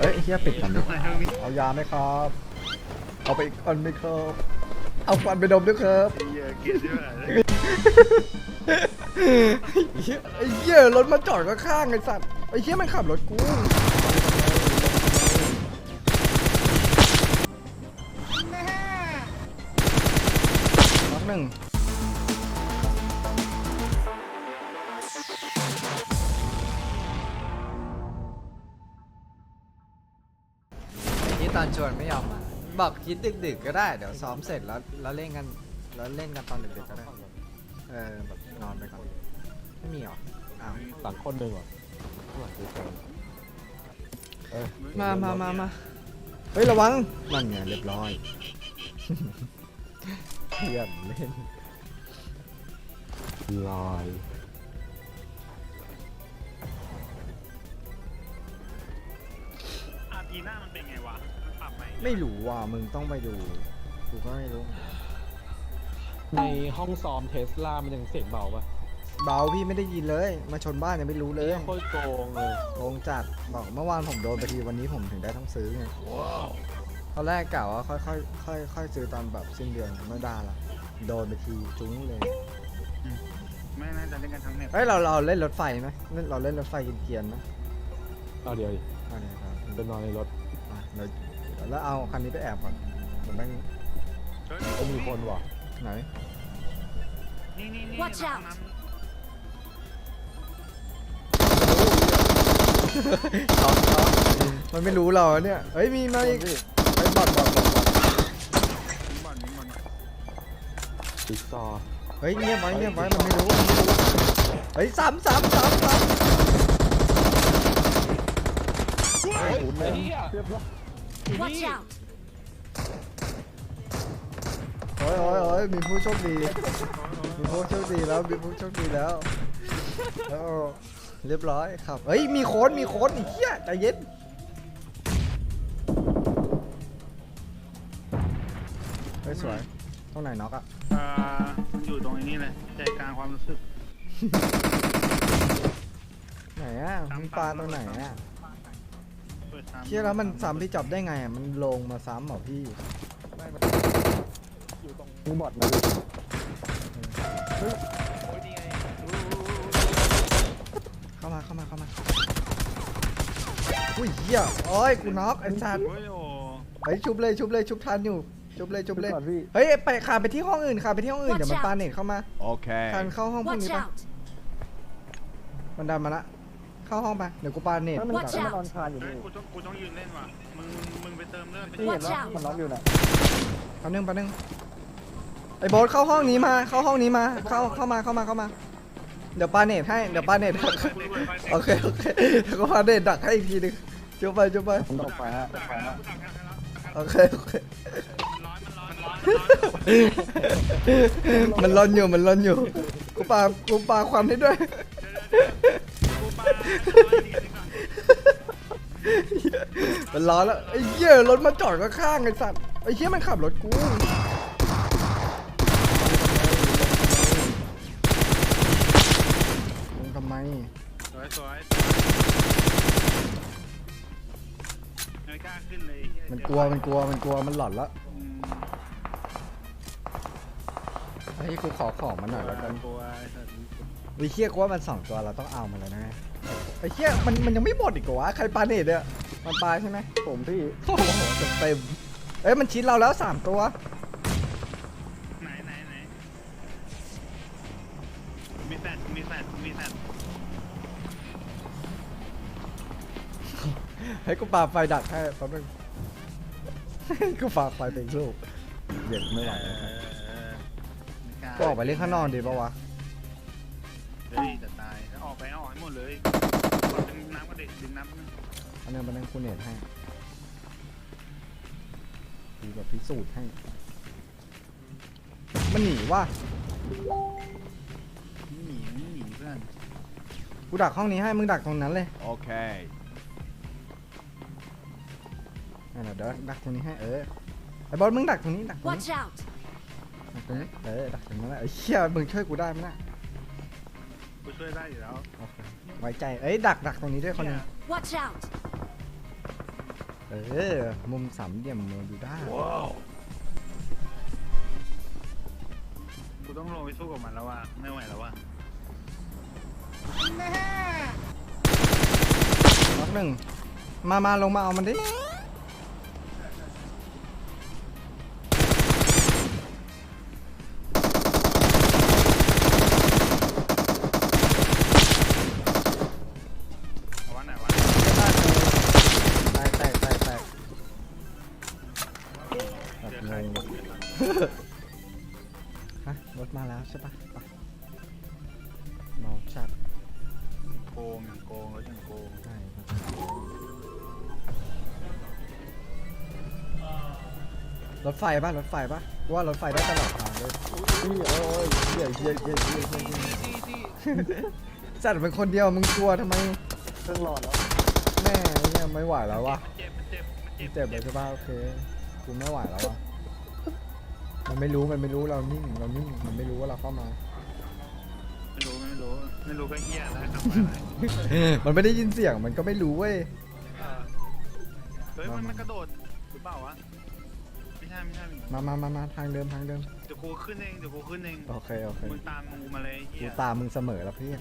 เฮ้ยไอ้เฮียปิดก่อนดิเอายาไหมครับ เอาไปอีกอันไหมครับ เอาฟันไปดมด้วยครับ เหี้ยเกลียดใช่ไหมไอ้เหี้ยไอ้เหี้ยรถมาจอดข้างๆไอ้สัตว์ไอ้เหี้ยมันขับรถกูล็อกหนึ่ง ตอนชวนไม่ยอมมาบอกคิดดึกๆก็ได้ เดี๋ยวซ้อมเสร็จแล้วแล้วเล่นกันแล้วเล่นกันตอนดึกๆก็ได้ เออแบบนอนไปก่อน ไม่มีหรออ้าวหลังคนหนึ่งเหรอข้างหลังคือคนเออมามามามาเฮ้ยระวังนั่นไงเรียบร้อยเทียมเล่นลอยอาพีหน้ามันเป็นไงวะมันปรับ ไหมไม่รู้ว่ะมึงต้องไปดูกูก็ไม่รู้ ในห้องซ้อมเทสลามันยังเสียงเบาปะเบาพี่ไม่ได้ยินเลย มาชนบ้านยังไม่รู้เลยโคตรโกงเลยโกงจัดบอกเมื่อวานผมโดนไปทีวันนี้ผมถึงได้ต้องซื้อไงตอนแรกกะว่าค่อยค่อยค่อยค่อยซื้อตอนแบบสิ้นเดือนไม่ได้ละโดนไปทีจุ้งเลยไม่น่าจะเล่นกันทั้งเน็ตเฮ้ยเราเราเล่นรถไฟไหมเล่นเราเล่นรถไฟกินเกียนๆไหมเอาเดี๋ยวดิเอาเนี่ยครับไปนอนในรถอะเดี๋ยว แล้วเอาคันนี้ไปแอบก่อนผมแม่งเฮ้ยก็มีคนว่ะไหน นี่นี่นี่ Watch out น้ำช็อตช็อตมันไม่รู้เราอะเนี่ยเฮ้ยมีมาอีกไอ้บอดบอดบอดบอดน้ำบอลน้ำบอลจิ๊กซอว์เฮ้ยเงียบไว้เงียบไว้มันไม่รู้มันไม่รู้เฮ้ยสามสามสามสาม เฮ้ยไอ้เหี้ย Watch out! โอ้ยโอ้ยโอ้ยมีผู้โชคดี มีผู้โชคดีแล้ว มีผู้โชคดีแล้วแล้วเรียบร้อยครับเฮ้ย มีโค้ดมีโค้ดอีกเหี้ยใจเย็น เฮ้ยสวยตรงไหนน็อกอะเอ่อมันอยู่ตรงนี้เลยใจกลางความรู้สึก ไหนอะมึงปลาตัวไหนอะเปิดซ้ำเชี่ยแล้วมันซ้ำพี่จับได้ไงอะมันลงมาซ้ำเหรอพี่อยู่ตรงมูบอดนะดิเข้ามาเข้ามาเข้ามาอุ้ยเหี้ยโอ้ยกูน็อกไอ้สัตว์โอ้ยโอ้เฮ้ยชุบเลยชุบเลยชุบทันอยู่ชุบเลยชุบเลยก่อนพี่เฮ้ยไปขาไปที่ห้องอื่นขาไปที่ห้องอื่น Watch เดี๋ยวมัน out ปาเน็ตเข้ามา Okay. ทันเข้าห้องพวก Watch นี้ปะ out! มันดันมาละ เข้าห้องไป เดี๋ยวกูปาเน็ตมัน Watch มัน out นอนคานอยู่เฮ้ยนี่กูต้องกูต้องยืนเล่นว่ะ มึงมึงไปเติมเลือดไปนี่ดิเห็น Watch ปะ out มันล็อกอยู่น่ะแป๊บนึงแป๊บนึงไอ้โบสเข้าห้องนี้มา เข้าห้องนี้มา เข้าเข้ามาเข้ามาเข้ามา เดี๋ยวปาเน็ตให้ เดี๋ยวปาเน็ตโอเคโอเคเดี๋ยวกูปาเน็ตดักให้อีกทีหนึงจุบไปจุบไปผมตกไปฮะตกไปฮะโอเคโอเคร้อนมันร้อนมันร้อนมันร้อนมันร้อนอยู่มันร้อนอยู่กูปากูปาควันให้ด้วย มันร้อนแล้วไอ้เหี้ยรถมาจอดข้างๆไอ้สัตว์ไอ้เหี้ยมันขับรถกูลงทำไมสวยสวยไม่กล้าขึ้นเลยเหี้ยมันกลัวมันกลัวมันกลัวมันหลอนแล้วอืมไอ้ยกูขอของมันหน่อยแล้วกันกลัวไอ้สัตว์วิเชียกูว่ามันสองตัวเราต้องเอามันแล้วนะไอ้เหี้ยมันมันยังไม่หมดอีกเหรอวะใครปาเนตเนี่ย มันปาใช่ไหมผมพี่โอ้โหเต็มเอ้ยมันชิดเราแล้วสามตัว ไหนไหนไหนมีแฟดมีแฟดมีแฟดให้กูปาไฟดักให้แป๊บนึง กูปาไฟเป็นลูกเด็ดไม่ไหวแล้วครับเออม่ล้าก็ออกไปเล่นข้างนอกดีปะวะ เฮ้ยจะตายถ้าออกไปเอาออกให้หมดเลยกดดึงน้ำก็เด็กดึงน้ำก็ อันนึงมันนึงกูเน็ตให้ดูแบบพิสูจน์ให้ มันหนีว่ะไม่หนีไม่หนีเพื่อนกูดักห้องนี้ให้มึงดักตรงนั้นเลย Okay. นั่นแหละเดี๋ยวดักตรงนี้ให้เออไอ้บอลมึงดักตรงนี้ดักตรงนี้ Watch out! ดักตรงนี้เออดักตรงนั้นแหละไอ้เชี่ยมึงช่วยกูได้ไหมนะกูช่วยได้อยู่แล้ว โอเคไว้ใจเอ้ยดักดักตรงนี้ด้วยคนหนึง Watch out! เออ มุมสามเหลี่ยมมองดูได้กูต้องลงไปสู้กับมันแล้วว่ะไม่ไหวแล้วว่ะล็อกหนึ่ง มา มาลงมาเอามันดิ เมาจัดโกงอย่างโกงรถอย่างโกง ใช่รถไฟป่ะรถไฟป่ะว่ารถไฟได้ตลอดทางเลยนี่โอ้ยเหี้ยเหี้ยเหี้ยเหี้ยเหี้ยเหี้ยจัดเป็นคนเดียวมึงกลัวทำไมเครื่องหลอดแล้วแม่เนี่ยไม่ไหวแล้ววะมันเจ็บมันเจ็บมันมึเจ็งบเจ็บเลยใช่ป่ะโอเคกูไม่ไหวแล้ววะมันไม่รู้มันไม่รู้เรานิ่งเรานิ่งมันไม่รู้ว่าเราเข้ามา ไม่รู้ไม่รู้ไม่รู้ก็เหี้ยแล้วทำอะไรมันไม่ได้ยินเสียงมันก็ไม่รู้เว้ย เออเฮ้ยมันมันกระโดดหรือเปล่าวะไม่ใช่ไม่ใช่มามามามาทางเดิมทางเดิม เดี๋ยวกูขึ้นเองเดี๋ยวกูขึ้นเองโอเคโอเคมึงตามงูมาเลยไอ้เหี้กูยตามมึงเสมอแล้วเพื่อน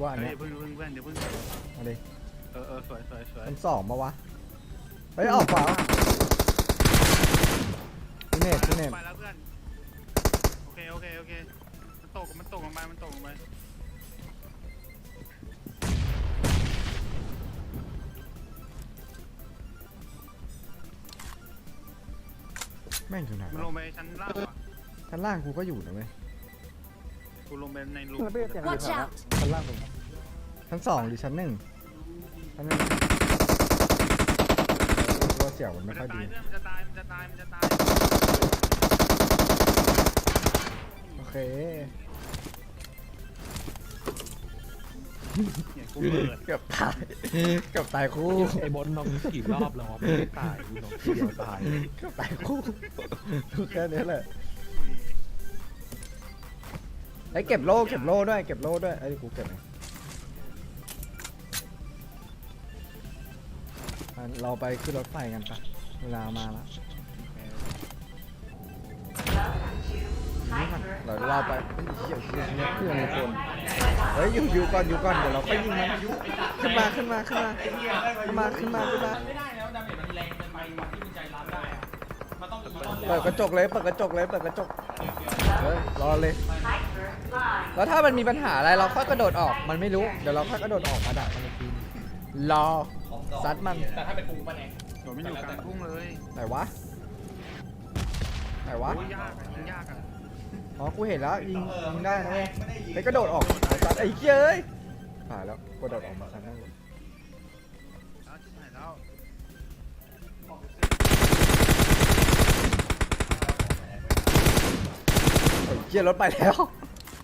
ว่าอันเฮ้ยเนี้ยเพิ่งเพิ่งเพื่อนเดี๋ยวเพิ่งมาดิเออเออสวยสวยสวยมันสองมาวะเฮ้ยออกขวาพี่เนตพี่เนตไปแล้วเพื่อนโอเคโอเคโอเคมัน ตกมันตกลงไปมันตกลงไปแม่งอยู่ไหนมันวะลงไปชั้นล่างเหรอชั้นล่างกูก็อยู่นะเว้ยกูลงไปในหลุมมันไม่ได้เสียง Watch เลยครับ out! ชั้นล่างผมครับชั้นสองหรือชั้นหนึ่งชั้นหนึ่งตัวเสียงมันมัไม่นค่จะอยตาดียเพื่อนมันจะตายมันจะตายมันจะตายโอ เคเนี่ยกูเปิดเกือบตายเกือบตายคู่ไอ้บนน้องกี่รอบแล้ววะไม่ได้ตายน้องทีเดียวตายเกือบตายคู่ดูแค่นี้แหละไอ้ยเก็บโล่เก็บโล่ด้วยเก็บโล่ด้วยไอ้ยกูเก็บไหนอะเราไปขึ้นรถไฟกันปะเวลามาแล้ว เดี๋ยวเราไปเฮ้ยเหี้ยเหี้ยเหี้ยเพื่อนในคนเฮ้ยอยู่อยู่ก่อนอยู่ก่อนเดี๋ยวเราไปยิงมันขึ้นมาขึ้นมาขึ้นมาขึ้นมาขึ้นมาขึ้นมาไม่ได้แล้วดาเมจมันแรงเกินไปวันที่มันใจร้ายได้อะมันต้องมันต้องเปิดกระจกเลยเปิดกระจกเลยเปิดกระจกเฮ้ยรอเลยแล้วถ้ามันมีปัญหาอะไรเราค่อยกระโดดออกมันไม่รู้เดี๋ยวเราค่อยกระโดดออกมาดักมันอีกทีรอซัดมันแต่ถ้าเป็นกูปะเนี่ยโดดไม่อยู่กลางทุ่งเลยไหนวะไหนวะโอ้ยยากอะยิงยากอะ อ๋อ กูเห็นแล้วยิงยิงได้นะเว้ยไปกระโดดออกซัดไอ้เหี้ยเอ้ยผ่านแล้วกระโดดออกมาซัดนั่นเลยแล้วชิบหายแล้วไอ้เหี้ยรถไปแล้ว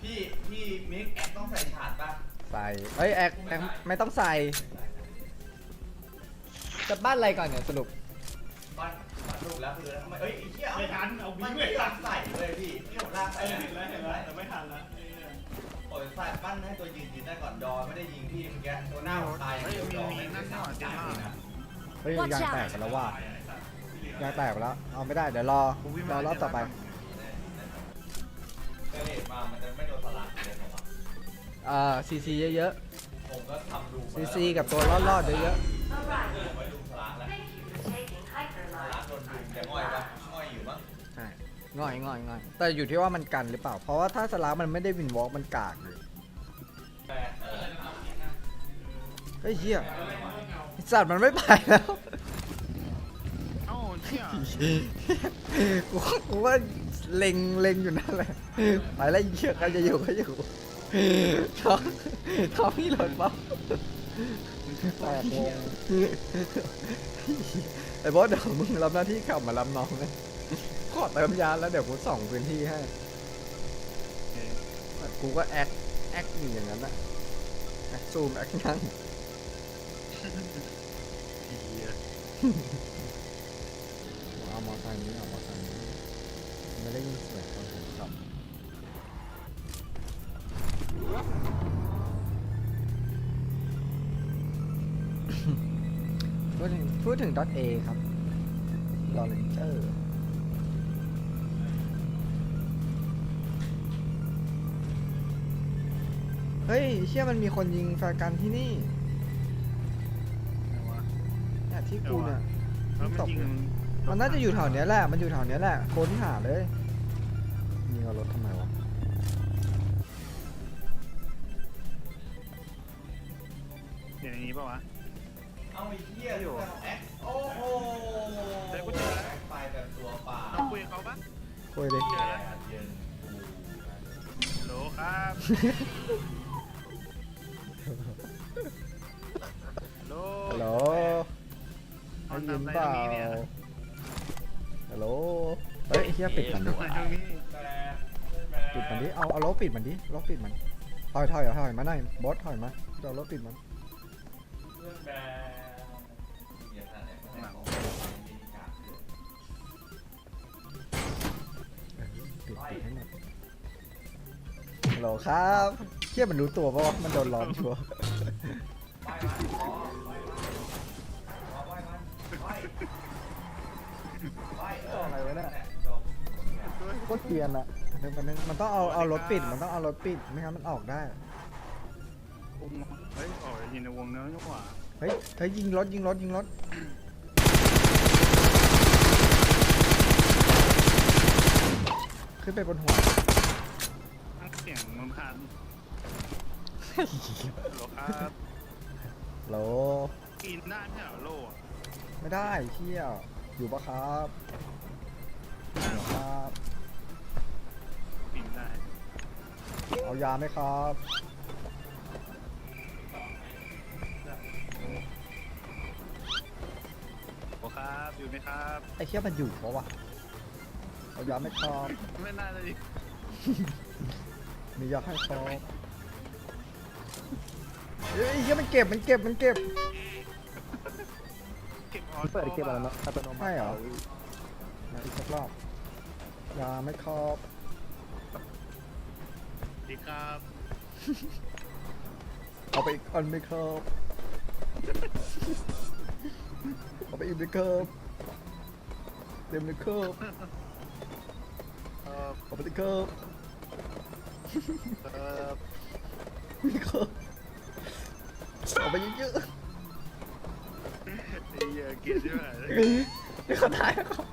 พี่พี่มิกแอคต้องใส่ฉาดป่ะใส่เอ้ยแอกแอกไม่ต้องใส่จะบ้านอะไรก่อนเนี่ยสรุปบ้าน บ้านลูกแล้วคือทำไมเอ้ยไอ้เหี้ยไม่ทันเอาวิ่งไม่ทันใส่เลยพี่พี่ผมลากไปเห็นแล้วเห็นแล้วแต่ไม่ทันแล้วโอ้ยใส่บ้านให้ตัวยืนยืนได้ก่อนดอไม่ได้ยิงพี่เมื่อกี้ตัวหน้าผมตายเฮ้ยเดียวมีดอมีไม่นั่ได้นนี่หว่าเจ็บมากเฮ้ย Watch ยาง out แตกไปแล้วว่ะยางแตกไปแล้ว เอาไม่ได้ เดี๋ยวรอ รอรอบต่อไปเกิดเหตุมามันจะไม่โดนสลัดเลยผมอะอ่าซีซีเยอะผมก็ทำดูๆซีซีกับตัวรอดๆเยอะไว้ดูสลัด แต่ง่อยปะง่อยอยู่มั้งๆใช่ง่อยง่อยง่อยแต่อยู่ที่ว่ามันกันหรือเปล่า เพราะว่าถ้าสลามันไม่ได้วินวอล์กมันกากเลยแต่เฮ้ยเหี้ยไอ้สัตว์มันไม่ไปแล้ว เอ้าเชี่ยกูกูว่าเล็งเล็งอยู่นั่นแหละไปแล้วไอ้เหี้ยใครจะอยู่ก็อยู่ท้องท้องพี่หล่นเปล่า แตกวงไอ้บอสเดี๋ยวมึงรับหน้าที่ขับมารับน้องนะขอเติมยาแล้วเดี๋ยวกูส่องพื้นที่ให้กูก็แอคแอคอยู่อย่างนั้นอะแอคซูมแอคนั่งเหี้ยเอามอไซค์นี้เอามอไซค์นี้ไม่ได้ยินเสียงตอนผมขับ ดถึงพูดถึง .a ครับรอเลนเจอร์เฮ้ยเชื่อมันมีคนยิงแฟร์กันที่นี่ไหนวะเนี่ยที่กูเนี่ยแล้วมันยิงมันน่าจะอยู่แถวเนี้ยแหละ มันอยู่แถวเนี้ยแหละค้นหาเลยยิงเอารถทำไมวะ เดี๋ยวในนี้ป่าวะ เอาไอ้เหี้ยอยู่แอคโอ้โหเดี๋ยวกูเจอแล้วแอคไปแบบตัวเปล่าเอาคุยกับเขาปะคุยดิเจอแล้วเย็นกูฮัลโหลครับฮัลโหลฮัลโหลเอาได้ยินทำอะไรเปล่าตรงนี้เนี่ยฮัลโหล เฮ้ยไอ้เฮียปิดมันดิทำอะไรตรงนี้ปิดมันดิ เอาเอารถปิดมันดิรถปิดมัน ถอยถอยถอยมาหน่อยบอสถอยมาจะเอารถปิดมัน เพื่อนแบร์ ปิดปิดให้หมดฮัลโหลครับเฮียมันรู้ตัวปะวะมันโดนล้อมชัวร์ไหว้มันขอไหว้มันขอไหว้มันไหว้ไหว้เอออะไรวะเนี่ยจบโคตรเกรียนอะเดี๋ยวมันนึงมันต้องเอาเอารถปิด มันต้องเอารถปิด ไม่งั้นมันออกได้อุ้มเฮ้ยอ๋อยิงในวงเนื้อนี่หว่า เฮ้ยเฮ้ยยิงรถยิงรถยิงรถ ขึ้นไปบนหัวทั้งเสียงมันผ่านฮัลโหลครับโหลกินได้ไม่ใช่เหรอโล่อะไม่ได้เที่ยวอยู่ปะครับอยู่ครับกินได้ เอายาไหมครับโอ้ครับ อยู่ไหมครับ ไอ้เที่ยมันอยู่ปะวะ เอายาไหมครับไม่น่าจะดิมียาให้ครับเฮ้ยไอ้เที่ยมันเก็บมันเก็บมันเก็บ เก็บออเปิดเก็บอะไรนะอัตโนมัติใช่เหรอ มาอีกสักรอบยาไหมครับดีครับเอาไปอีกอันไหมครับเอาไปอีกไหมครับเต็มเลยครับเออ เอาไปเลยครับเออนี่ครับเอาไปเยอะไอ้เหี้ยเกลียดใช่ไหมๆนี่เขาตายแล้วครับ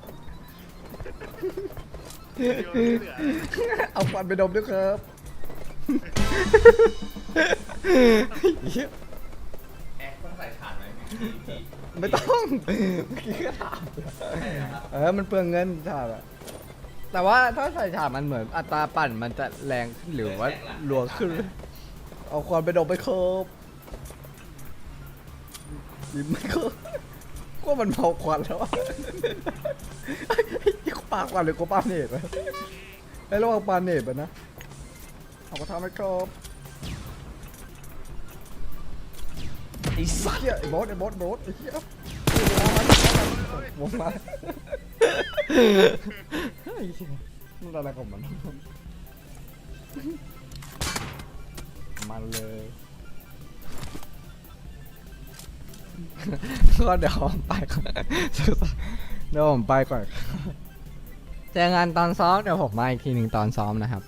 เดี๋ยวไม่เหลือเอาควันไปดมด้วยครับเหี้ยแอคต้องใส่ถ่านไหมพี่พี่ไม่ต้องเมื่อกี้ก็ถามใช่ครับเออมันเปลืองเงินถามอะ แต่ว่าถ้าใส่ถามมันเหมือนอัตราปั่นมันจะแรงขึ้นหรือว่ารัวขึ้น เอาควันไปดมไปครับยิ้มไม่ครับก็มันเมาควันแล้วอะไอ้กูปาควันหรือกูปาเนตวะไอ้ระวังปาเนตไปนะเอามาทำให้ครับไอ้สัสเหี้ยไอ้บอสไอ้บอสบอสไอ้เหี้ยวงมาไอ้เหี้ย มันอะไรของมัน มันเลยก็เดี๋ยวผมไปก่อนเดี๋ยวผมไปก่อนเจองานตอนซ้อมเดี๋ยวผมมาอีกทีหนึ่งตอนซ้อมนะครับ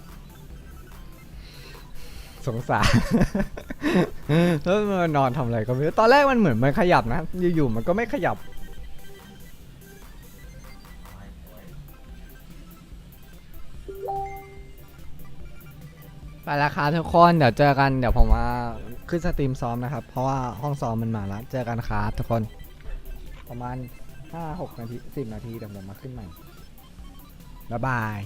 สงสารแล้วมันนอนทำอะไรก็ไม่รู้ตอนแรกมันเหมือนมันขยับนะอยู่ๆมันก็ไม่ขยับ ไปแล้วครับทุกคนเดี๋ยวเจอกันเดี๋ยวผมว่าขึ้นสตรีมซ้อมนะครับ เพราะว่าห้องซ้อมมันมาแล้ว เจอกันครับทุกคน ประมาณ5-6นาที10นาทีเดี๋ยวผมมาขึ้นใหม่บ๊ายบาย